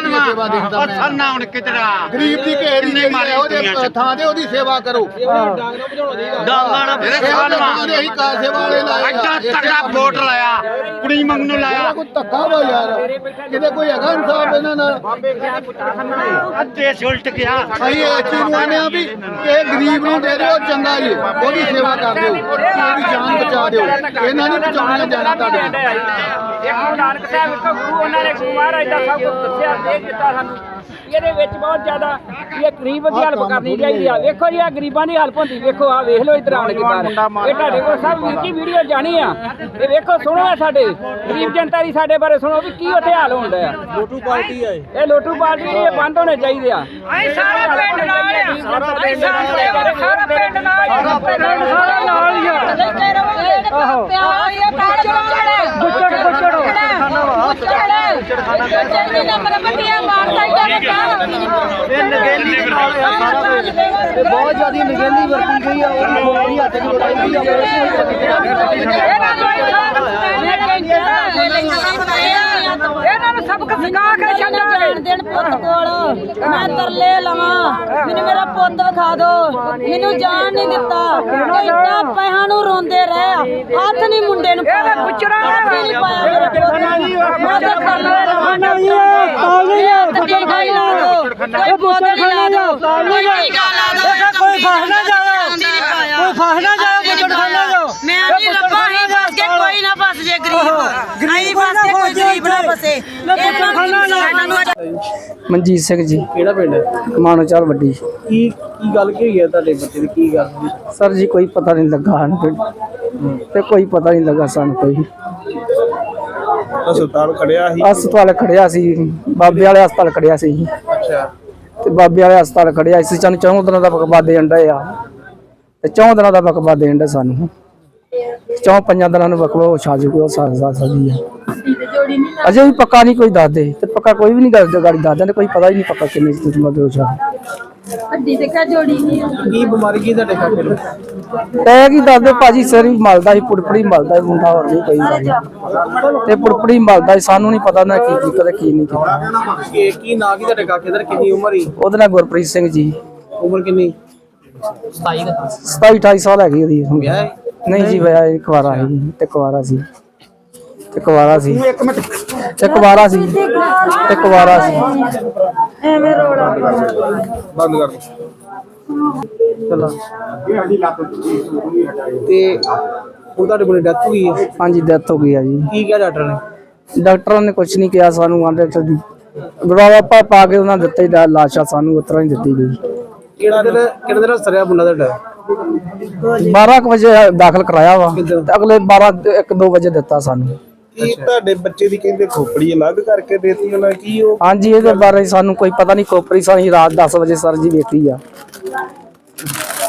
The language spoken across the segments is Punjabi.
ਸੇਵਾ ਦੇਖਦਾ ਮੈਂ। ਹੁਣ ਗਰੀਬ ਦੀ ਘੇਰ ਉਹਦੇ ਥਾਂ ਤੇ ਉਹਦੀ ਸੇਵਾ ਕਰੋ। ਡਾਂਗਾਂ ਨਾਲ ਇਹ ਸੇਵਾ ਦੇ ਹੀ ਕਾਰ ਸੇਵਾ ਵਾਲੇ ਲਾਏ ਅੱਡਾ ਤੱਕਾ ਵੋਟ ਲਾਇਆ ਕੁੜੀ ਮੰਗ ਨੂੰ ਲਾਇਆ। ਕੋਈ ਧੱਕਾ ਵਾ ਯਾਰ। ਕਿਤੇ ਕੋਈ ਹੈਗਾ ਇਨਸਾਫ ਇਹਨਾਂ ਨਾਲ? ਅੱਧੇ ਸੁਲਟ ਗਿਆ। ਅਸੀਂ ਇਸ ਚੀਜ਼ ਨੂੰ ਆਨੇ ਆ ਵੀ ਇਹ ਗਰੀਬ ਨੂੰ ਦੇ ਦਿਓ ਚੰਗਾ ਜੀ। ਉਹਦੀ ਸੇਵਾ ਕਰ ਦਿਓ। ਉਹਦੀ ਜਾਨ ਬਚਾ ਦਿਓ। ਇਹਨਾਂ ਨਹੀਂ ਬਚਾਉਣੀਆਂ ਜਾਨਾਂ ਤੁਹਾਡੀਆਂ ਇੱਕ ਗੁਰੂ ਨਾਨਕ ਸਾਹਿਬ, ਇੱਕ ਗੁਰੂ ਉਹਨਾਂ ਨੇ ਮਹਾਰਾਜ ਦਾ ਸਭ ਕੁਝ ਦੱਸਿਆ ਦੇ ਦਿੱਤਾ ਸਾਨੂੰ। ਇਹਦੇ ਵਿੱਚ ਬਹੁਤ ਜ਼ਿਆਦਾ ਇਹ ਗਰੀਬ ਦੀ ਹੈਲਪ ਕਰਨੀ ਚਾਹੀਦੀ ਆ। ਵੇਖੋ ਜੀ ਆ ਗਰੀਬਾਂ ਦੀ ਹੈਲਪ ਹੁੰਦੀ। ਵੇਖੋ ਆ ਵੇਖ ਲਓ ਇਧਰ ਆਣ ਕੇ ਬਾਹਰ। ਇਹ ਤੁਹਾਡੇ ਕੋਲ ਸਭ ਵੀਰ ਜੀ ਵੀਡੀਓ ਜਾਣੀ ਆ। ਇਹ ਵੇਖੋ ਸੁਣੋ ਆ ਸਾਡੇ। ਗਰੀਬ ਜਨਤਾ ਦੀ ਸਾਡੇ ਬਾਰੇ ਸੁਣੋ ਵੀ ਕੀ ਉੱਥੇ ਹਾਲ ਹੁੰਦਾ ਆ। ਲੋਟੂ ਪਾਰਟੀ ਆ ਇਹ। ਲੋਟੂ ਪਾਰਟੀ ਇਹ ਬੰਦ ਹੋਣੇ ਚਾਹੀਦੇ ਆ। ਅਸੀਂ ਸਾਰਾ ਪਿੰਡ ਨਾਲ ਆ। ਅਸੀਂ ਸਾਰਾ ਪਿੰਡ ਨਾਲ ਸਾਰਾ ਪਿੰਡ ਸਾਰਾ ਨਾਲ ਹੀ ਆ। ਗੁੱਚੜ ਗੁੱਚੜ ਬਹੁਤ ਜ਼ਿਆਦਾ ਨਗੇਲੀ ਵਰਤੀ ਗਈ ਆ ਉਹਦੀ ਹੱਥ ਦੀ ਲੜਾਈ ਗਈ ਇਹਨਾਂ ਨੂੰ ਸਬਕ ਸਿਖਾ ਕੇ ਛੱਡਾਂਗੇ ਦੇਣ ਪੁੱਤ ਕੋਲ। ਮੈਂ ਤਰਲੇ ਲਵਾਂ। ਮੈਨੂੰ ਮੇਰਾ ਪੁੱਤ ਵਿਖਾ ਦਿਓ ਮੈਨੂੰ ਜਾਣ ਨਹੀਂ ਦਿੱਤਾ। ਇੰਨਾ ਪੈਹਾਂ ਨੂੰ ਰੋਂਦੇ ਰਹੇ। ਹੱਥ ਨਹੀਂ ਮੁੰਡੇ ਨੂੰ ਪਾਇਆ। ਪੁੱਛਣਾ ਹੱਥ ਹੀ। ਨਹੀਂ ਪਾਇਆ ਮੇਰੇ ਪੁੱਤ ਨੂੰ। ਮੈਂ ਤਾਂ ਤਰਲੇ ਲਵਾਂ ਟੀਕਾ ਹੀ। ਲਾ ਦਿਓ ਪੁੱਤ ਲਾ ਦਿਓ ਕੋਈ ਨਾ ਜਾਓ ਕੋਈ ਫਸ ਮਨਜੀਤ ਸਿੰਘ ਜੀ। ਕਿਹੜਾ ਪਿੰਡ ਹੈ? ਮਾਨੋਚਾਲ ਵੱਡੀ। ਕੀ ਕੀ ਗੱਲ ਕੀ ਹੋਈ ਹੈ ਤੁਹਾਡੇ ਬੱਚੇ ਦੀ? ਕੀ ਗੱਲ ਹੋਈ? ਸਰ ਜੀ ਕੋਈ ਪਤਾ ਨਹੀਂ ਲੱਗਾ ਕੋਈ। ਤੇ ਕੋਈ ਪਤਾ ਨਹੀਂ ਲੱਗਾ ਸਾਨੂੰ ਕੋਈ। ਹਸਪਤਾਲ ਖੜਿਆ ਸੀ? ਹਸਪਤਾਲ ਖੜਿਆ ਸੀ। ਬਾਬੇ ਵਾਲੇ ਹਸਪਤਾਲ ਖੜਿਆ ਸੀ। ਅੱਛਾ। ਤੇ ਬਾਬੇ ਵਾਲੇ ਹਸਪਤਾਲ ਖੜਿਆ ਸੀ। ਸਾਨੂੰ ਚੌਂ ਦਿਨਾਂ ਦਾ ਬਕਵਾ ਦੇਣ ਡਏ ਆ। ਤੇ ਚੌਂ ਦਿਨਾਂ ਦਾ ਬਕਵਾ ਦੇਣ ਡੇ ਸਾਨੂੰ। ਚੌਂ ਪੰਜਾਂ ਦਿਨਾਂ ਨੂੰ ਬਕਵਾ ਉਹ ਛਾ ਜੂਗਾ ਸਾਲ ਸਦੀ ਆ ਅਜੇ ਵੀ ਪੱਕਾ ਨਹੀਂ ਕੋਈ ਦੱਸਦੇ ਤੇ ਪੱਕਾ ਕੋਈ ਵੀ ਨਹੀਂ ਗੱਲ ਗਾੜੀ ਦੱਸਦੇ ਨੇ ਕੋਈ ਪਤਾ ਹੀ ਨਹੀਂ ਪੱਕਾ ਕਿੰਨੇ ਚਿਰ ਮਰ ਹੋ ਛਾ ਅੱਡੀ ਤੇ ਕਾ ਜੋੜੀ ਨਹੀਂ ਕੀ ਬਿਮਾਰੀ ਕੀ ਤੁਹਾਡੇ ਕਾਕੇ ਨੂੰ ਤੇ ਕੀ ਦੱਸਦੇ ਭਾਜੀ ਸਿਰ ਹੀ ਮਲਦਾ ਸੀ ਪੁੜਪੜੀ ਮਲਦਾ ਸੀ ਮੁੰਡਾ ਹੋਰ ਨਹੀਂ ਕੋਈ ਗੱਲ ਤੇ ਪੁੜਪੜੀ ਮਲਦਾ ਸੀ ਸਾਨੂੰ ਨਹੀਂ ਪਤਾ ਨਾ ਕੀ ਕੀਤਾ ਤੇ ਕੀ ਨਹੀਂ ਕੀਤਾ। ਕੀ ਕੀ ਨਾਂ ਕੀ ਤੁਹਾਡੇ ਕਾਕੇ ਦਾ ਕਿੰਨੀ ਉਮਰ ਹੀ ਉਹਦੇ ਨਾਲ ਗੁਰਪ੍ਰੀਤ ਸਿੰਘ ਜੀ। ਉਮਰ ਕਿੰਨੀ? 27 28 ਸਾਲ ਹੈਗੀ ਉਹਦੀ? ਨਹੀਂ ਜੀ ਵਿਆਹ ਇਹ ਕੁਵਾਰਾ ਸੀ ਤੇ ਕੁਵਾਰਾ ਸੀ। ਤੇ ਕੁਵਾਰਾ ਸੀ। ਤੇ ਕੁਵਾਰਾ ਸੀ। ਤੇ ਕੁਵਾਰਾ ਸੀ। ਐਵੇਂ ਰੋੜਾ ਬੰਦ ਕਰ। ਚਲੋ। ਤੇ ਉਹ ਤੁਹਾਡੇ ਕੋਲ ਡੈਥ ਹੋਈ ਹੈ? ਹਾਂਜੀ ਡੈਥ ਹੋ ਗਈ ਆ ਜੀ। ਕੀ ਕਿਹਾ ਡਾਕਟਰ ਨੇ? ਡਾਕਟਰਾਂ ਨੇ ਕੁਝ ਨਹੀਂ ਕਿਹਾ ਸਾਨੂੰ ਆਂਦੇ ਤੇ ਗੜਾਵਾ ਪਾ ਪਾ ਕੇ ਉਹਨਾਂ ਦਿੱਤੇ ਦਾ ਲਾਸ਼ਾ ਸਾਨੂੰ ਉਤਰਾ ਨਹੀਂ ਦਿੱਤੀ ਗਈ। ਕਿਹੜਾ ਦਿਨ ਕਿਹੜਾ ਦਿਨ ਸਰਿਆ ਮੁੰਡਾ ਤੁਹਾਡਾ? 12 ਕੁ ਵਜੇ ਦਾਖਲ ਕਰਾਇਆ ਵਾ। ਤੇ ਅਗਲੇ 12 1 2 ਵਜੇ ਦਿੱਤਾ ਸਾਨੂੰ। ਕੀ ਤੁਹਾਡੇ ਬੱਚੇ ਦੀ ਕਹਿੰਦੇ ਖੋਪੜੀ ਅਲੱਗ ਕਰਕੇ ਦੇਤੀ ਉਹਨਾਂ ਕੀ ਉਹ? ਹਾਂਜੀ ਇਹਦੇ ਬਾਰੇ ਸਾਨੂੰ ਕੋਈ ਪਤਾ ਨਹੀਂ ਕੋਪਰੀ ਸਾਂ ਰਾਤ 10 ਵਜੇ ਸਰ ਜੀ ਵੇਖੀ ਆ।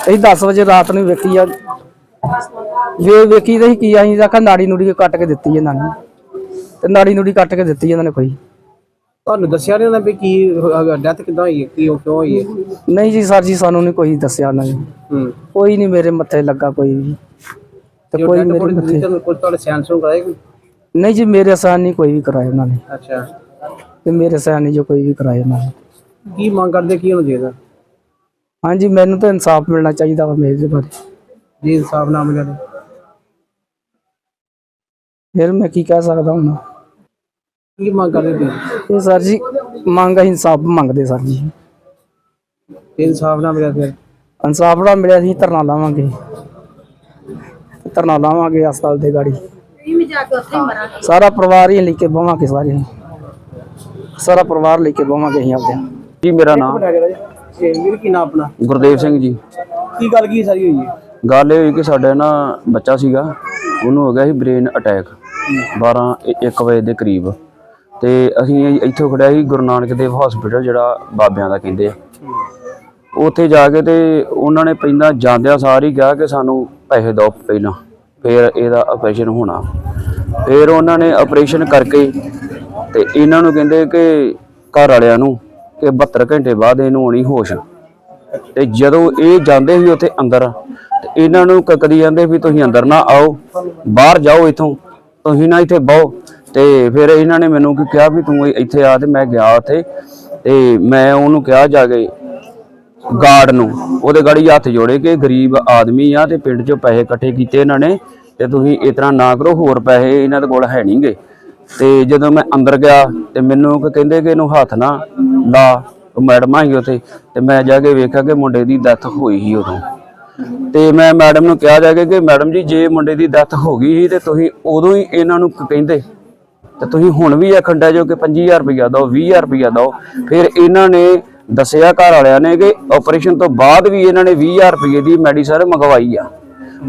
ਅਸੀਂ 10 ਵਜੇ ਰਾਤ ਨੂੰ ਵੇਖੀ ਆ। ਵੇ ਵੇਖੀ ਤੇ ਕੀ ਆਈ ਦਾ ਨਾੜੀ ਨੂੜੀ ਕੱਟ ਕੇ ਦਿੱਤੀ ਇਹਨਾਂ ਨੇ। ਤੇ ਨਾੜੀ ਨੂੜੀ ਕੱਟ ਕੇ ਦਿੱਤੀ ਇਹਨਾਂ ਨੇ ਕੋਈ। ਤੁਹਾਨੂੰ ਦੱਸਿਆ ਨਹੀਂ ਉਹਨਾਂ ਵੀ ਕੀ ਡੈਥ ਕਿਦਾਂ ਹੋਈ ਹੈ ਕੀ ਉਹ ਕਿਉਂ ਹੋਈ ਹੈ? ਨਹੀਂ ਜੀ ਸਰ ਜੀ ਸਾਨੂੰ ਨਹੀਂ ਕੋਈ ਦੱਸਿਆ ਉਹਨਾਂ ਨੇ। ਹੂੰ। ਕੋਈ ਨਹੀਂ ਮੇਰੇ ਮੱਥੇ ਲੱਗਾ ਕੋਈ ਵੀ। ਤੇ ਕੋਈ ਮੇਰੇ ਮੱਥੇ ਤੁਹਾਨੂੰ ਕੋਈ ਤੁਹਾਡੇ ਸੈਂਸ ਨੂੰ ਕਰਾਇਆ ਕੋਈ ਨਹੀਂ ਜੀ ਮੇਰੇ ਸਾਨ ਨਹੀਂ ਕੋਈ ਵੀ ਕਰਾਇਆ ਉਹਨਾਂ ਨੇ। ਅੱਛਾ। ਤੇ ਮੇਰੇ ਸਾਨ ਨਹੀਂ ਜੋ ਕੋਈ ਵੀ ਕਰਾਇਆ ਉਹਨਾਂ ਨੇ। ਕੀ ਮੰਗ ਕਰਦੇ ਕੀ ਹੋਣਾ ਚਾਹੀਦਾ? ਹਾਂਜੀ ਮੈਨੂੰ ਤਾਂ ਇਨਸਾਫ ਮਿਲਣਾ ਚਾਹੀਦਾ ਵਾ ਮੇਰੇ ਦੇ ਬਾਰੇ। ਜੀ ਇਨਸਾਫ ਨਾ ਮਿਲਿਆ ਤੇ? ਫਿਰ ਮੈਂ ਕੀ ਕਹਿ ਸਕਦਾ ਹੁਣ? ਕੀ ਮੰਗ ਕਰਦੇ ਤੁਸੀਂ? ਇਹ ਸਰ ਜੀ ਮੰਗ ਅਸੀਂ ਇਨਸਾਫ ਮੰਗਦੇ ਸਰ ਜੀ। ਜੇ ਇਨਸਾਫ ਨਾ ਮਿਲਿਆ ਫਿਰ? ਇਨਸਾਫ ਨਾ ਮਿਲਿਆ ਅਸੀਂ ਧਰਨਾ ਲਾਵਾਂਗੇ। ਧਰਨਾ ਲਾਵਾਂਗੇ ਹਸਪਤਾਲ ਦੇ ਗਾੜੀ। ਸਾਰਾ ਪਰਿਵਾਰ ਹੀ ਲੈ ਕੇ ਬਵਾਂਗੇ ਸਾਰੇ। ਸਾਰਾ ਪਰਿਵਾਰ ਲੈ ਕੇ ਬਵਾਂਗੇ ਅਸੀਂ ਆਪਦੇ। ਜੀ ਮੇਰਾ ਨਾਮ ਵੀਰ ਕੀ ਨਾਮ ਆਪਣਾ? ਗੁਰਦੇਵ ਸਿੰਘ ਜੀ। ਕੀ ਗੱਲ ਕੀ ਸਾਰੀ ਹੋਈ ਹੈ ਗੱਲ ਇਹ ਹੋਈ ਕਿ ਸਾਡੇ ਨਾ ਬੱਚਾ ਸੀਗਾ ਉਹਨੂੰ ਹੋ ਗਿਆ ਸੀ ਬ੍ਰੇਨ ਅਟੈਕ 12 1 ਵਜੇ ਦੇ ਕਰੀਬ। ਤੇ ਅਸੀਂ ਇੱਥੋਂ ਖੜਿਆ ਸੀ ਗੁਰੂ ਨਾਨਕ ਦੇਵ ਹਸਪੀਟਲ ਜਿਹੜਾ ਬਾਬਿਆਂ ਦਾ ਕਹਿੰਦੇ ਆ। ਉੱਥੇ ਜਾ ਕੇ ਤੇ ਉਹਨਾਂ ਨੇ ਪਹਿਲਾਂ ਜਾਂਦਿਆਂ ਸਾਰ ਹੀ ਕਿਹਾ ਕਿ ਸਾਨੂੰ ਪੈਸੇ ਦਿਓ ਪਹਿਲਾਂ। ਫਿਰ ਇਹਦਾ ਆਪਰੇਸ਼ਨ ਹੋਣਾ। ਫਿਰ ਉਹਨਾਂ ਨੇ ਆਪਰੇਸ਼ਨ ਕਰਕੇ ਤੇ ਇਹਨਾਂ ਨੂੰ ਕਹਿੰਦੇ ਕਿ ਘਰ ਵਾਲਿਆਂ ਨੂੰ ਕਿ 72 ਘੰਟੇ ਬਾਅਦ ਇਹਨੂੰ ਆਉਣੀ ਹੋਸ਼। ਤੇ ਜਦੋਂ ਇਹ ਜਾਂਦੇ ਸੀ ਉੱਥੇ ਅੰਦਰ, ਤੇ ਇਹਨਾਂ ਨੂੰ ਕਕਦੀ ਕਦੀ ਜਾਂਦੇ ਵੀ ਤੁਸੀਂ ਅੰਦਰ ਨਾ ਆਓ, ਬਾਹਰ ਜਾਓ ਇੱਥੋਂ, ਤੁਸੀਂ ਨਾ ਇੱਥੇ ਬਹੁ। ਤੇ ਫਿਰ ਇਹਨਾਂ ਨੇ ਮੈਨੂੰ ਕੀ ਕਿਹਾ ਵੀ ਤੂੰ ਇੱਥੇ ਆ ਤੇ ਮੈਂ ਗਿਆ ਉੱਥੇ, ਤੇ ਮੈਂ ਉਹਨੂੰ ਕਿਹਾ ਜਾ ਕੇ ਗਾਰਡ ਨੂੰ। ਉਹਦੇ ਗਾੜੀ ਹੱਥ ਜੋੜੇ ਕਿ ਗਰੀਬ ਆਦਮੀ ਆ ਤੇ ਪਿੰਡ 'ਚੋਂ ਪੈਸੇ ਇਕੱਠੇ ਕੀਤੇ ਇਹਨਾਂ ਨੇ ਤੇ ਤੁਸੀਂ ਇਸ ਤਰ੍ਹਾਂ ਨਾ ਕਰੋ, ਹੋਰ ਪੈਸੇ ਇਹਨਾਂ ਦੇ ਕੋਲ ਹੈ ਨਹੀਂਗੇ ਤੇ ਜਦੋਂ ਮੈਂ ਅੰਦਰ ਗਿਆ ਤੇ ਮੈਨੂੰ ਕਹਿੰਦੇ ਕਿ ਇਹਨੂੰ ਹੱਥ ਨਾ ਲਾ, ਉਹ ਮੈਡਮ ਆਈ ਉੱਥੇ ਤੇ ਮੈਂ ਜਾ ਕੇ ਵੇਖਿਆ ਕਿ ਮੁੰਡੇ ਦੀ ਡੈਥ ਹੋਈ ਸੀ ਉਦੋਂ। ਤੇ ਮੈਂ ਮੈਡਮ ਨੂੰ ਕਿਹਾ ਜਾ ਕੇ ਕਿ ਮੈਡਮ ਜੀ, ਜੇ ਮੁੰਡੇ ਦੀ ਡੈਥ ਹੋ ਗਈ ਸੀ ਤੇ ਤੁਸੀਂ ਉਦੋਂ ਹੀ ਇਹਨਾਂ ਨੂੰ ਕਹਿੰਦੇ। ਤੇ ਤੁਸੀਂ ਹੁਣ ਵੀ ਆਖੰਡਾ ਜੋ ਕਿ 25000 ਰੁਪਇਆ ਦਿਓ 20000 ਰੁਪਇਆ ਦਿਓ। ਫਿਰ ਇਹਨਾਂ ਨੇ ਦੱਸਿਆ ਘਰ ਵਾਲਿਆਂ ਨੇ ਕਿ ਆਪਰੇਸ਼ਨ ਤੋਂ ਬਾਅਦ ਵੀ ਇਹਨਾਂ ਨੇ 20000 ਰੁਪਏ ਦੀ ਮੈਡੀਸਨ ਮੰਗਵਾਈ ਆ।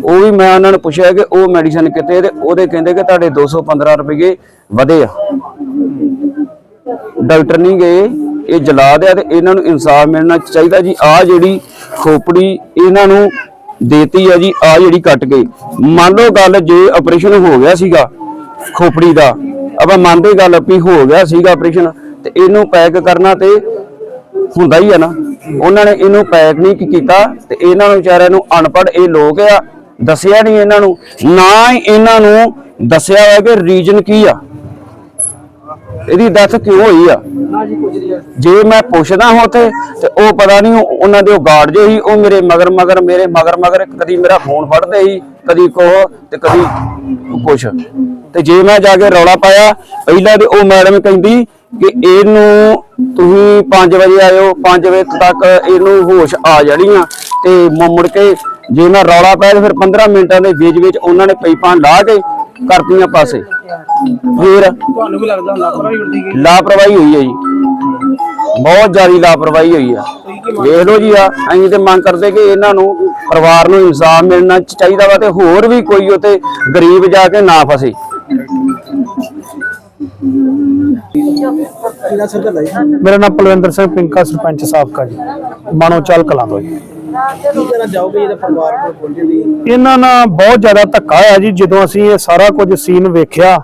ਉਹ ਵੀ ਮੈਂ ਉਹਨਾਂ ਨੂੰ ਪੁੱਛਿਆ ਕਿ ਉਹ ਮੈਡੀਸਨ ਕਿਤੇ ਤੇ ਉਹਦੇ ਕਹਿੰਦੇ ਕਿ ਤੁਹਾਡੇ 215 ਰੁਪਏ ਵਧੇ ਆ। ਡਾਕਟਰ ਨਹੀਂ ਗਏ, ਇਹ ਜਲਾਦ ਆ ਤੇ ਇਹਨਾਂ ਨੂੰ ਇਨਸਾਫ ਮਿਲਣਾ ਚਾਹੀਦਾ ਜੀ। ਆ ਜਿਹੜੀ ਖੋਪੜੀ ਇਹਨਾਂ ਨੂੰ ਦੇਤੀ ਆ ਜੀ ਆ ਜਿਹੜੀ ਕੱਟ ਗਈ ਮੰਨ ਲਓ ਗੱਲ ਜੇ ਆਪਰੇਸ਼ਨ ਹੋ ਗਿਆ ਸੀਗਾ ਖੋਪੜੀ ਦਾ, ਆਪਾਂ ਮੰਨਦੇ ਗੱਲ ਵੀ ਹੋ ਗਿਆ ਸੀਗਾ ਆਪਰੇਸ਼ਨ ਤੇ ਇਹਨੂੰ ਪੈਕ ਕਰਨਾ ਤੇ ਹੁੰਦਾ ਹੀ ਆ ਨਾ। ਉਹਨਾਂ ਨੇ ਇਹਨੂੰ ਪੈਕ ਨਹੀਂ ਕੀਤਾ ਤੇ ਇਹਨਾਂ ਨੂੰ ਵਿਚਾਰਿਆਂ ਨੂੰ ਅਨਪੜ੍ਹ ਇਹ ਲੋਕ ਆ, ਦੱਸਿਆ ਨਹੀਂ ਇਹਨਾਂ ਨੂੰ। ਨਾ ਹੀ ਇਹਨਾਂ ਨੂੰ ਦੱਸਿਆ ਹੋਇਆ ਕਿ ਰੀਜਨ ਕੀ ਆ। ਇਹਦੀ ਡੈਥ ਕਿਉਂ ਹੋਈ ਆ? ਜੇ ਮੈਂ ਪੁੱਛਦਾ ਹਾਂ ਉੱਥੇ ਤੇ ਉਹ ਪਤਾ ਨਹੀਂ ਉਹਨਾਂ ਦੇ ਉਹ ਗਾਰਡ ਜੇ ਸੀ, ਉਹ ਮੇਰੇ ਮਗਰ ਮਗਰ, ਮੇਰੇ ਮਗਰ ਮਗਰ, ਕਦੀ ਮੇਰਾ ਫੋਨ ਫੜਦੇ ਸੀ, ਕਦੀ ਕੋਹ ਤੇ ਕਦੀ ਕੁਛ। ਤੇ ਜੇ ਮੈਂ ਜਾ ਕੇ ਰੌਲਾ ਪਾਇਆ, ਪਹਿਲਾਂ ਤੇ ਉਹ ਮੈਡਮ ਕਹਿੰਦੀ ਕਿ ਇਹਨੂੰ ਤੁਸੀਂ 5 ਵਜੇ ਆਇਓ 5 ਵਜੇ ਤੱਕ ਇਹਨੂੰ ਹੋਸ਼ ਆ ਜਾਣੀ ਆ। ਤੇ ਮੁੜ ਕੇ ਜੇ ਮੈਂ ਰੌਲਾ ਪਾਇਆ ਤੇ ਫਿਰ 15 ਮਿੰਟਾਂ ਦੇ ਵਿੱਚ ਵਿੱਚ ਉਹਨਾਂ ਨੇ ਪਾਈਪਾਂ ਲਾ ਕੇ ਕਰਤੀਆਂ ਪਾਸੇ। ਫਿਰ ਤੁਹਾਨੂੰ ਵੀ ਲੱਗਦਾ ਲਾਪਰਵਾਹੀ ਵਰਤੀ ਗਈ ਲਾਪਰਵਾਹੀ ਹੋਈ ਹੈ ਜੀ। ਬਹੁਤ ਜ਼ਿਆਦਾ ਲਾਪਰਵਾਹੀ ਹੋਈ ਆ। ਵੇਖ ਲਓ ਜੀ ਆ ਅਸੀਂ ਤੇ ਮੰਗ ਕਰਦੇ ਕਿ ਇਹਨਾਂ ਨੂੰ ਪਰਿਵਾਰ ਨੂੰ ਇਨਸਾਫ ਮਿਲਣਾ ਚਾਹੀਦਾ ਵਾ ਤੇ ਹੋਰ ਵੀ ਕੋਈ ਉਤੇ ਗਰੀਬ ਜਾ ਕੇ ਨਾ ਫਸੇ। ਕਿਹੜਾ ਮੇਰਾ ਨਾਮ ਪਲਵਿੰਦਰ ਸਿੰਘ ਪਿੰਕਾ ਸਰਪੰਚ ਸਾਬਕਾ ਜੀ। ਮਾਨੋ ਚਾਲ ਕਲਾਂ ਤੋਂ ਜੀ। ਕੀ ਕਹਿਣਾ ਚਾਹੋਗੇ ਜਿਹਦਾ ਪਰਿਵਾਰ ਕੋਲ ਪਹੁੰਚੇ ਦੀ? ਇਹਨਾਂ ਨਾਲ ਬਹੁਤ ਜ਼ਿਆਦਾ ਧੱਕਾ ਹੋਇਆ ਜੀ ਜਦੋਂ ਅਸੀਂ ਇਹ ਸਾਰਾ ਕੁਝ ਸੀਨ ਵੇਖਿਆ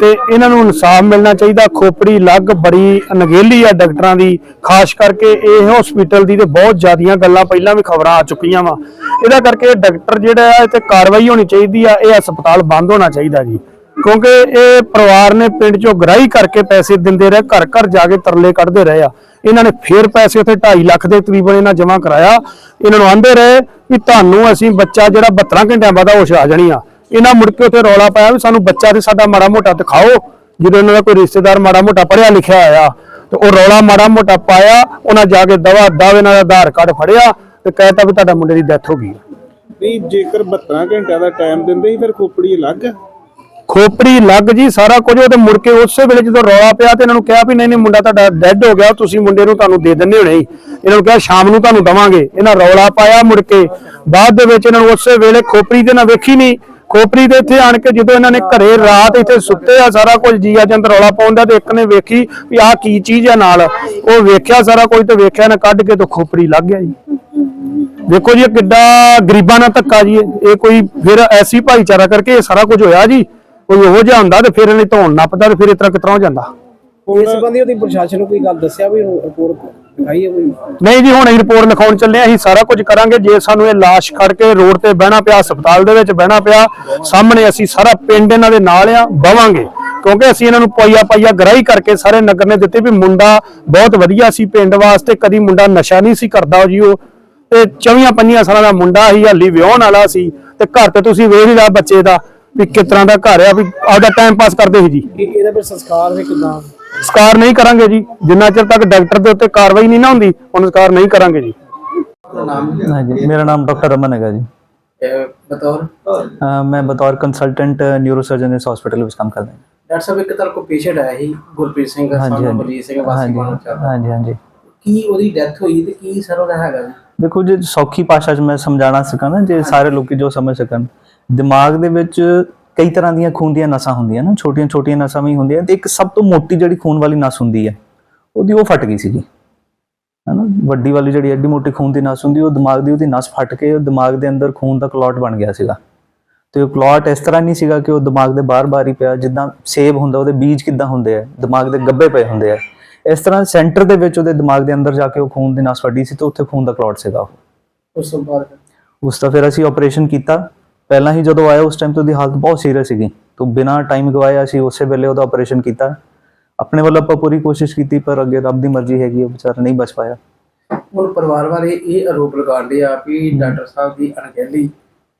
ਤੇ ਇਹਨਾਂ ਨੂੰ ਇਨਸਾਫ ਮਿਲਣਾ ਚਾਹੀਦਾ। ਖੋਪੜੀ ਲੱਗ ਬੜੀ ਅਣਗਹਿਲੀ ਆ ਡਾਕਟਰਾਂ ਦੀ ਖਾਸ ਕਰਕੇ ਇਹ ਹਸਪੀਟਲ ਦੀ ਤੇ ਬਹੁਤ ਜ਼ਿਆਦੀਆਂ ਗੱਲਾਂ ਪਹਿਲਾਂ ਵੀ ਖਬਰਾਂ ਆ ਚੁੱਕੀਆਂ ਵਾ। ਇਹਦਾ ਕਰਕੇ ਡਾਕਟਰ ਜਿਹੜਾ ਆ ਇਹ ਤੇ ਕਾਰਵਾਈ ਹੋਣੀ ਚਾਹੀਦੀ ਆ ਇਹ ਹਸਪਤਾਲ ਬੰਦ ਹੋਣਾ ਚਾਹੀਦਾ ਜੀ। ਕਿਉਂਕਿ ਇਹ ਪਰਿਵਾਰ ਨੇ ਪਿੰਡ ਚੋਂ ਗ੍ਰਾਹੀ ਕਰਕੇ ਪੈਸੇ ਦਿੰਦੇ ਰਹੇ ਘਰ ਘਰ ਜਾ ਕੇ ਤਰਲੇ ਕੱਢਦੇ ਰਹੇ ਆ। ਇਹਨਾਂ ਨੇ ਫੇਰ ਪੈਸੇ ਉੱਥੇ 2.5 ਲੱਖ ਦੇ ਤਕਰੀਬਨ ਇਹਨਾਂ ਜਮ੍ਹਾਂ ਕਰਾਇਆ। ਇਹਨਾਂ ਨੂੰ ਆਂਦੇ ਰਹੇ ਵੀ ਤੁਹਾਨੂੰ ਅਸੀਂ ਬੱਚਾ ਜਿਹੜਾ 72 ਘੰਟਿਆਂ ਬਾਅਦ ਹੋਸ਼ ਆ ਜਾਣੀ ਆ। ਇਹਨਾਂ ਮੁੜ ਕੇ ਉੱਥੇ ਰੌਲਾ ਪਾਇਆ ਵੀ ਸਾਨੂੰ ਬੱਚਾ ਤੇ ਸਾਡਾ ਮਾੜਾ ਮੋਟਾ ਦਿਖਾਓ। ਜਦੋਂ ਇਹਨਾਂ ਦਾ ਕੋਈ ਰਿਸ਼ਤੇਦਾਰ ਮਾੜਾ ਮੋਟਾ ਪੜਿਆ ਲਿਖਿਆ ਆਇਆ, ਤੇ ਉਹ ਰੌਲਾ ਮਾੜਾ ਮੋਟਾ ਪਾਇਆ, ਉਹਨਾਂ ਜਾ ਕੇ ਦਵਾ ਦਵ ਇਹਨਾਂ ਦਾ ਆਧਾਰ ਕਾਰਡ ਫੜਿਆ ਤੇ ਕਹਿਤਾ ਵੀ ਤੁਹਾਡਾ ਮੁੰਡੇ ਦੀ ਡੈਥ ਹੋ ਗਈ ਨਹੀਂ, ਜੇਕਰ 72 ਘੰਟਿਆਂ ਦਾ ਟਾਈਮ ਦਿੰਦੇ ਸੀ, ਫਿਰ ਖੋਪੜੀ ਅਲੱਗ। ਆ ਖੋਪੜੀ ਲੱਗ ਜੀ, ਸਾਰਾ ਕੁਝ, ਉਹ ਤੇ ਮੁੜ ਕੇ ਉਸੇ ਵੇਲੇ ਜਦੋਂ ਰੌਲਾ ਪਿਆ ਤੇ ਇਹਨਾਂ ਨੂੰ ਕਿਹਾ ਵੀ ਨਹੀਂ ਨਹੀਂ ਮੁੰਡਾ ਤੁਹਾਡਾ ਡੈੱਡ ਹੋ ਗਿਆ, ਤੁਸੀਂ ਮੁੰਡੇ ਨੂੰ ਤੁਹਾਨੂੰ ਦੇ ਦਿੰਦੇ ਹੋਣੇ ਹੀ ਇਹਨਾਂ ਨੂੰ ਕਿਹਾ ਸ਼ਾਮ ਨੂੰ ਤੁਹਾਨੂੰ ਦਵਾਂਗੇ। ਇਹਨਾਂ ਰੌਲਾ ਪਾਇਆ ਮੁੜ ਕੇ। ਬਾਅਦ ਦੇ ਵਿੱਚ ਇਹਨਾਂ ਨੂੰ ਉਸੇ ਵੇਲੇ ਖੋਪੜੀ ਤੇ ਨਾ ਵੇਖੀ ਨਹੀਂ ਖੋਪੜੀ ਦੇ ਇੱਥੇ ਆਣ ਕੇ ਜਦੋਂ ਇਹਨਾਂ ਨੇ ਘਰੇ ਰਾਤ ਇੱਥੇ ਸੁੱਤੇ ਆ ਸਾਰਾ ਕੁਝ ਜੀਆ ਜੰਤ ਰੌਲਾ ਪਾਉਂਦਾ ਤੇ ਇੱਕ ਨੇ ਵੇਖੀ ਵੀ ਆਹ ਕੀ ਚੀਜ਼ ਆ ਨਾਲ। ਉਹ ਵੇਖਿਆ ਸਾਰਾ ਕੁਝ ਤੇ ਵੇਖਿਆ ਨਾ ਕੱਢ ਕੇ ਤੇ ਖੋਪੜੀ ਲੱਗ ਗਿਆ ਜੀ। ਦੇਖੋ ਜੀ, ਇਹ ਕਿੱਡਾ ਗਰੀਬਾਂ ਨਾਲ ਧੱਕਾ ਜੀ। ਇਹ ਇਹ ਕੋਈ ਫਿਰ ਐਸੀ ਭਾਈਚਾਰਾ ਕਰਕੇ ਇਹ ਸਾਰਾ ਕੁਝ ਹੋਇਆ ਜੀ। ਕੋਈ ਉਹੋ ਜਿਹਾ ਹੁੰਦਾ ਤੇ ਫਿਰ ਇਹਨੇ ਧੌਣ ਨੱਪਦਾ ਤੇ ਫਿਰ ਇਸ ਤਰ੍ਹਾਂ ਕਿਤਰਾ ਹੋ ਜਾਂਦਾ ਇਸ ਸੰਬੰਧੀ ਉਹਦੀ ਪ੍ਰਸ਼ਾਸਨ ਨੂੰ ਕੋਈ ਗੱਲ ਦੱਸਿਆ ਵੀ ਰਿਪੋਰਟ ਦਿਖਾਈ ਹੈ ਕੋਈ? ਨਹੀਂ ਜੀ ਹੁਣ ਅਸੀਂ ਰਿਪੋਰਟ ਲਿਖਾਉਣ ਚੱਲੇ ਹਾਂ ਅਸੀਂ ਸਾਰਾ ਕੁਝ ਕਰਾਂਗੇ। ਜੇ ਸਾਨੂੰ ਇਹ ਲਾਸ਼ ਖੜ ਕੇ ਰੋਡ ਤੇ ਬਹਿਣਾ ਪਿਆ ਹਸਪਤਾਲ ਦੇ ਵਿੱਚ ਬਹਿਣਾ ਪਿਆ ਸਾਹਮਣੇ ਅਸੀਂ ਸਾਰਾ ਪਿੰਡ ਇਹਨਾਂ ਦੇ ਨਾਲ ਆ ਬਵਾਂਗੇ। ਕਿਉਂਕਿ ਅਸੀਂ ਇਹਨਾਂ ਨੂੰ ਪਾਈਆ ਪਾਈਆ ਗਰਾਈ ਕਰਕੇ ਸਾਰੇ ਨਗਰ ਨੇ ਦਿੱਤੇ ਵੀ ਮੁੰਡਾ ਬਹੁਤ ਵਧੀਆ ਸੀ ਪਿੰਡ ਵਾਸਤੇ ਕਦੀ ਮੁੰਡਾ ਨਸ਼ਾ ਨਹੀਂ ਸੀ ਕਰਦਾ ਜੀ ਉਹ। ਤੇ 24 ਪੰਜੀਆਂ ਸਾਲਾਂ ਦਾ ਮੁੰਡਾ ਸੀ ਹਾਲੀ ਵਿਆਹਣ ਵਾਲਾ ਸੀ ਤੇ ਘਰ ਤੇ ਤੁਸੀਂ ਵੇਖ ਹੀ ਲਿਆ ਬੱਚੇ ਦਾ। ਵੀ ਕਿਸ ਤਰ੍ਹਾਂ ਦਾ ਘਰ ਆ ਵੀ ਆਪਦਾ ਟਾਈਮ ਪਾਸ ਕਰਦੇ ਸੀ ਜੀ। ਇਹ- ਇਹਦਾ ਫਿਰ ਸੰਸਕਾਰ ਹੈ ਕਿਦਾਂ? ਸਕਾਰ ਨਹੀਂ ਕਰਾਂਗੇ ਜੀ। ਜਿੰਨਾ ਚਿਰ ਤੱਕ ਡਾਕਟਰ ਦੇ ਉੱਤੇ ਕਾਰਵਾਈ ਨਹੀਂ ਨਾ ਹੁੰਦੀ ਹੁਣ ਸਕਾਰ ਨਹੀਂ ਕਰਾਂਗੇ ਜੀ। ਹਾਂਜੀ ਮੇਰਾ ਨਾਮ ਡਾਕਟਰ ਰਮਨ ਹੈਗਾ ਜੀ। ਬਤੌਰ? ਅਹ ਮੈਂ ਬਤੌਰ ਕੰਸਲਟੈਂਟ ਨਿਊਰੋ ਸਰਜਨ ਇਸ ਹਸਪੀਟਲ ਵਿੱਚ ਕੰਮ ਕਰਦਾ ਹਾਂ। ਡਾਕਟਰ ਸਾਹਿਬ ਇੱਕ ਤਰ੍ਹਾਂ ਕੋ ਪੇਸ਼ੈਂਟ ਆਇਆ ਸੀ ਗੁਰਪ੍ਰੀਤ ਸਿੰਘ ਸਾਨੂੰ ਹਾਂਜੀ। ਬਲਜੀਤ ਸਿੰਘ ਵਾਸੀ ਹਾਂਜੀ ਮਾਨਸਾ ਹਾਂਜੀ ਹਾਂਜੀ। ਕੀ ਉਹਦੀ ਡੈਥ ਹੋਈ ਤੇ ਕੀ ਸਰ ਉਹਦਾ ਹੈਗਾ ਜੀ? ਦੇਖੋ ਜੇ ਸੌਖੀ ਭਾਸ਼ਾ 'ਚ ਮੈਂ ਸਮਝਾਣਾ ਸਕਾਂ ਨਾ ਜੇ ਸਾਰੇ ਲੋਕੀ ਜੋ ਸਮਝ ਸਕਣ ਦਿਮਾਗ ਦੇ ਵਿੱਚ ਕਈ ਤਰ੍ਹਾਂ ਦੀਆਂ ਖੂਨ ਦੀਆਂ ਨਸਾਂ ਹੁੰਦੀਆਂ ਨਾ ਛੋਟੀਆਂ ਛੋਟੀਆਂ ਨਸਾਂ ਵੀ ਹੁੰਦੀਆਂ ਤੇ ਇੱਕ ਸਭ ਤੋਂ ਮੋਟੀ ਜਿਹੜੀ ਖੂਨ ਵਾਲੀ ਨਸ ਹੁੰਦੀ ਹੈ ਉਹਦੀ ਉਹ ਫਟ ਗਈ ਸੀਗੀ। ਹਨਾ ਵੱਡੀ ਵਾਲੀ ਜਿਹੜੀ ਐਡੀ ਮੋਟੀ ਖੂਨ ਦੀ ਨਸ ਹੁੰਦੀ ਉਹ ਦਿਮਾਗ ਦੀ ਉਹਦੀ ਨਸ ਫਟ ਕੇ ਉਹ ਦਿਮਾਗ ਦੇ ਅੰਦਰ ਖੂਨ ਦਾ ਕਲੌਟ ਬਣ ਗਿਆ ਸੀਗਾ। ਤੇ ਉਹ ਕਲੌਟ ਇਸ ਤਰ੍ਹਾਂ ਨਹੀਂ ਸੀਗਾ ਕਿ ਉਹ ਦਿਮਾਗ ਦੇ ਬਾਹਰ-ਬਾਹਰ ਹੀ ਪਿਆ ਜਿੱਦਾਂ ਸੇਬ ਹੁੰਦਾ ਉਹਦੇ ਬੀਜ ਕਿੱਦਾਂ ਹੁੰਦੇ ਆ ਦਿਮਾਗ ਦੇ ਗੱਬੇ ਪਏ ਹੁੰਦੇ ਆ। ਇਸ ਤਰ੍ਹਾਂ ਸੈਂਟਰ ਦੇ ਵਿੱਚ ਉਹਦੇ ਦਿਮਾਗ ਦੇ ਅੰਦਰ ਜਾ ਕੇ ਉਹ ਖੂਨ ਦੀ ਨਸ ਵੱਡੀ ਸੀ ਤੇ ਉੱਥੇ ਖੂਨ ਦਾ ਕਲੌਟ ਸੀਗਾ ਉਹ। ਉਸ ਤੋਂ ਬਾਅਦ? ਉਸ ਦਾ ਫਿਰ ਅਸੀਂ ਆਪਰੇਸ਼ਨ ਕੀਤਾ। ਪਹਿਲਾਂ ਹੀ ਜਦੋਂ ਆਇਆ ਉਸ ਟਾਈਮ ਤੇ ਉਹਦੀ ਹਾਲਤ ਬਹੁਤ ਸੀਰੀਅਸ ਸੀਗੀ। ਤੋਂ ਬਿਨਾਂ ਟਾਈਮ ਗਵਾਇਆ ਅਸੀਂ ਉਸੇ ਵੇਲੇ ਉਹਦਾ ਆਪਰੇਸ਼ਨ ਕੀਤਾ। ਆਪਣੇ ਵੱਲੋਂ ਆਪਾਂ ਪੂਰੀ ਕੋਸ਼ਿਸ਼ ਕੀਤੀ ਪਰ ਅੱਗੇ ਰੱਬ ਦੀ ਮਰਜ਼ੀ ਹੈਗੀ ਉਹ ਵਿਚਾਰਾ ਨਹੀਂ ਬਚ ਪਾਇਆ। ਹੁਣ ਪਰਿਵਾਰ ਵਾਲੇ ਇਹ ਆਰੋਪ ਲਗਾਉਂਦੇ ਆ ਵੀ ਡਾਕਟਰ ਸਾਹਿਬ ਦੀ ਅਣਗਹਿਲੀ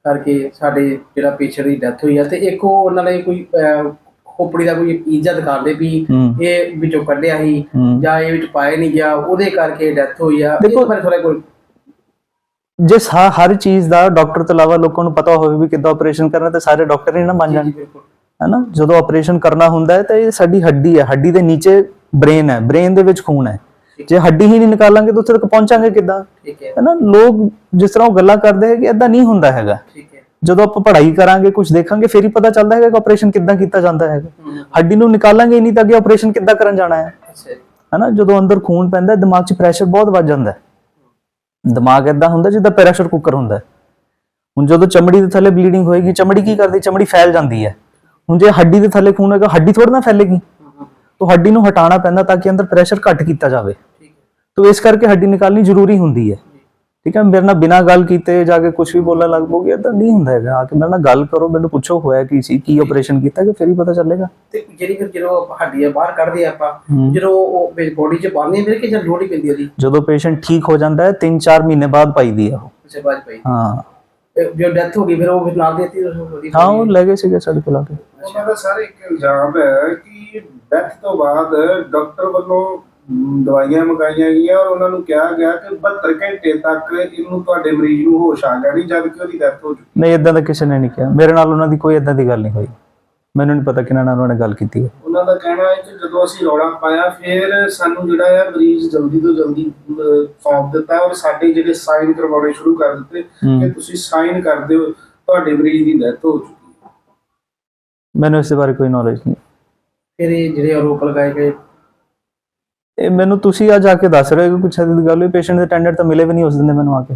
ਕਰਕੇ ਸਾਡੇ ਜਿਹੜਾ ਪੇਸ਼ੈਂਟ ਦੀ ਡੈਥ ਹੋਈ ਆ ਤੇ ਇੱਕ ਉਹ ਉਹਨਾਂ ਨੇ ਕੋਈ ਖੋਪੜੀ ਦਾ ਕੋਈ ਪੀਜ਼ਾ ਦਿਖਾਉਂਦੇ ਵੀ ਇਹ ਵਿੱਚੋਂ ਕੱਢਿਆ ਸੀ ਜਾਂ ਇਹ ਵਿੱਚ ਪਾਇਆ ਨਹੀਂ ਗਿਆ ਉਹਦੇ ਕਰਕੇ ਡੈਥ ਹੋਈ ਆ। ਦੇਖੋ- ਬਾਰੇ ਥੋੜਾ ਕੋਈ ਜੇ ਹਰ ਚੀਜ਼ ਦਾ ਡਾਕਟਰ ਤੋਂ ਇਲਾਵਾ ਲੋਕਾਂ ਨੂੰ ਪਤਾ ਹੋਵੇ ਵੀ ਕਿੱਦਾਂ ਆਪਰੇਸ਼ਨ ਕਰਨਾ ਤੇ ਸਾਰੇ ਡਾਕਟਰ ਹੀ ਨਾ ਬਣ ਜਾਣ। ਹੈਨਾ? ਜਦੋਂ ਆਪਰੇਸ਼ਨ ਕਰਨਾ ਹੁੰਦਾ ਹੈ ਤਾਂ ਇਹ ਸਾਡੀ ਹੱਡੀ ਹੈ ਹੱਡੀ ਦੇ ਨੀਚੇ ਬ੍ਰੇਨ ਹੈ। ਬ੍ਰੇਨ ਦੇ ਵਿੱਚ ਖੂਨ ਹੈ। ਜੇ ਹੱਡੀ ਹੀ ਨਹੀਂ ਨਿਕਾਲਾਂਗੇ ਤਾਂ ਉੱਥੇ ਤੱਕ ਪਹੁੰਚਾਂਗੇ ਕਿੱਦਾਂ? ਠੀਕ ਹੈ। ਹੈਨਾ? ਲੋਕ ਜਿਸ ਤਰ੍ਹਾਂ ਉਹ ਗੱਲਾਂ ਕਰਦੇ ਹੈ ਕਿ ਇਦਾਂ ਨਹੀਂ ਹੁੰਦਾ ਹੈਗਾ। ਠੀਕ ਹੈ। ਜਦੋਂ ਆਪਾਂ ਪੜ੍ਹਾਈ ਕਰਾਂਗੇ ਕੁਝ ਦੇਖਾਂਗੇ ਫਿਰ ਹੀ ਪਤਾ ਚੱਲਦਾ ਹੈਗਾ ਕਿ ਆਪਰੇਸ਼ਨ ਕਿੱਦਾਂ ਕੀਤਾ ਜਾਂਦਾ ਹੈਗਾ। ਹੱਡੀ ਨੂੰ ਨਿਕਾਲਾਂਗੇ ਹੀ ਨਹੀਂ ਤਾਂ ਅੱਗੇ ਆਪਰੇਸ਼ਨ ਕਿੱਦਾਂ ਕਰਨ ਜਾਣਾ ਹੈ। ਹਨਾ ਜਦੋਂ ਅੰਦਰ ਖੂਨ ਪੈਂਦਾ ਹੈ, ਦਿਮਾਗ 'ਚ ਪ੍ਰੈਸ਼ਰ ਬਹੁਤ ਵੱਧ ਜਾਂਦਾ ਹੈ। ਦਿਮਾਗ ਇਦਾਂ ਹੁੰਦਾ ਜਿੱਦਾਂ ਪ੍ਰੈਸ਼ਰ ਕੁੱਕਰ ਹੁੰਦਾ ਹੁਣ ਜਦੋਂ ਚਮੜੀ ਦੇ ਥੱਲੇ ਬਲੀਡਿੰਗ ਹੋਏਗੀ ਚਮੜੀ ਕੀ ਕਰਦੀ? ਚਮੜੀ ਫੈਲ ਜਾਂਦੀ ਹੈ। ਹੁਣ ਜੇ ਹੱਡੀ ਦੇ ਥੱਲੇ ਖੂਨ ਹੋਏਗਾ ਹੱਡੀ ਥੋੜਾ ਨਾ ਫੈਲੇਗੀ। ਤਾਂ ਹੱਡੀ ਨੂੰ ਹਟਾਉਣਾ ਪੈਂਦਾ ਤਾਂ ਕਿ ਅੰਦਰ ਪ੍ਰੈਸ਼ਰ ਘੱਟ ਕੀਤਾ ਜਾਵੇ। ਠੀਕ ਹੈ। ਤੋ ਇਸ ਕਰਕੇ ਹੱਡੀ ਨਿਕਾਲਣੀ ਜ਼ਰੂਰੀ ਹੁੰਦੀ ਹੈ। ਠੀਕ ਹੈ ਮੇਰੇ ਨਾਲ ਬਿਨਾਂ ਗੱਲ ਕੀਤੇ ਜਾ ਕੇ ਕੁਝ ਵੀ ਬੋਲਣ ਲੱਗ ਪੋਗੇ ਇਦਾਂ ਨਹੀਂ ਹੁੰਦਾ ਹੈਗਾ ਆ ਕੇ ਮੇਰੇ ਨਾਲ ਗੱਲ ਕਰੋ ਮੈਨੂੰ ਪੁੱਛੋ ਹੋਇਆ ਕੀ ਸੀ ਕੀ ਆਪਰੇਸ਼ਨ ਕੀਤਾ ਕਿ ਫਿਰ ਹੀ ਪਤਾ ਚੱਲੇਗਾ ਤੇ ਜਿਹੜੀ ਫਿਰ ਜਦੋਂ ਹੱਡੀਆਂ ਬਾਹਰ ਕੱਢਦੇ ਆ ਆਪਾਂ ਹਮ। ਜਦੋਂ ਉਹ ਬੋਡੀ 'ਚ ਪਾਉਂਦੇ ਫਿਰ ਕਿ ਜਾਂ ਲੋੜ ਹੀ ਪੈਂਦੀ ਉਹਦੀ ਜਦੋਂ ਪੇਸ਼ੈਂਟ ਠੀਕ ਹੋ ਜਾਂਦਾ ਹੈ 3-4 ਮਹੀਨੇ ਬਾਅਦ ਪਾਈਦੀ ਆ ਉਹ ਉਸੇ ਬਾਅਦ ਪਈ ਹਾਂ ਤੇ ਜੋ ਡੈਥ ਹੋ ਗਈ ਫਿਰ ਉਹ ਫਿਰ ਨਾਲ ਦੀ ਦਿੱਤੀ ਉਹਦੀ ਹਾਂ ਉਹ ਲੈ ਗਏ ਸੀਗੇ ਸਾਡੇ ਕੋਲ ਆ ਕੇ। ਉਹਨਾਂ ਦਾ ਸਾਰੇ ਇੱਕ ਇਲਜ਼ਾਮ ਹੈ ਕਿ ਡੈਥ ਤੋਂ ਬਾਅਦ ਡਾਕਟਰ ਵੱਲੋਂ ਮ, ਦਵਾਈਆਂ ਮੰਗਾਈਆਂ ਗਈਆਂ ਔਰ ਉਹਨਾਂ ਨੂੰ ਕਿਹਾ ਗਿਆ ਕਿ 72 ਘੰਟੇ ਤੱਕ ਇਹਨੂੰ ਤੁਹਾਡੇ ਮਰੀਜ਼ ਨੂੰ ਹੋਸ਼ ਆ ਜਾਣੀ ਜਦ ਕਿ ਉਹਦੀ ਡੈਥ ਹੋ ਚੁੱਕੀ ਨਹੀਂ ਇਦਾਂ ਦਾ ਕਿਸੇ ਨੇ ਨਹੀਂ ਕਿਹਾ। ਮੇਰੇ ਨਾਲ ਉਹਨਾਂ ਦੀ ਕੋਈ ਇਦਾਂ ਦੀ ਗੱਲ ਨਹੀਂ ਹੋਈ। ਮੈਨੂੰ ਨਹੀਂ ਪਤਾ ਕਿਹਨਾਂ ਨਾਲ ਉਹਨਾਂ ਨੇ ਗੱਲ ਕੀਤੀ ਹੈ। ਉਹਨਾਂ ਦਾ ਕਹਿਣਾ ਹੈ ਕਿ ਜਦੋਂ ਅਸੀਂ ਰੌਲਾ ਪਾਇਆ ਫਿਰ ਸਾਨੂੰ ਜਿਹੜਾ ਹੈ ਮਰੀਜ਼ ਜਲਦੀ ਤੋਂ ਜਲਦੀ ਸੌਂਪ ਦਿੱਤਾ ਔਰ ਸਾਡੇ ਜਿਹੜੇ ਸਾਈਨ ਕਰਵਾਉਣੇ ਸ਼ੁਰੂ ਕਰ ਦਿੱਤੇ। ਕਿ ਤੁਸੀਂ ਸਾਈਨ ਕਰ ਦਿਓ ਤੁਹਾਡੇ ਮਰੀਜ਼ ਦੀ ਡੈਥ ਹੋ ਚੁੱਕੀ ਮੈਨੂੰ ਇਸ ਦੇ ਬਾਰੇ ਕੋਈ ਨੌਲੇਜ ਨਹੀਂ। ਫਿਰ ਇਹ ਜਿਹੜੇ ਆਰੋਪ ਲਗਾਏ ਗਏ ਇਹ ਮੈਨੂੰ ਤੁਸੀਂ ਅੱਜ ਆ ਕੇ ਦੱਸ ਰਹੇ ਹੋ ਕਿ ਕੁਛ ਇਦਾਂ ਦੀ ਗੱਲ ਹੋਈ ਪੇਸ਼ੈਂਟ ਦੇ ਅਟੈਂਡੈਂਟ ਤਾਂ ਮਿਲੇ ਵੀ ਨਹੀਂ ਉਸ ਦਿਨ ਦੇ ਮੈਨੂੰ ਆ ਕੇ।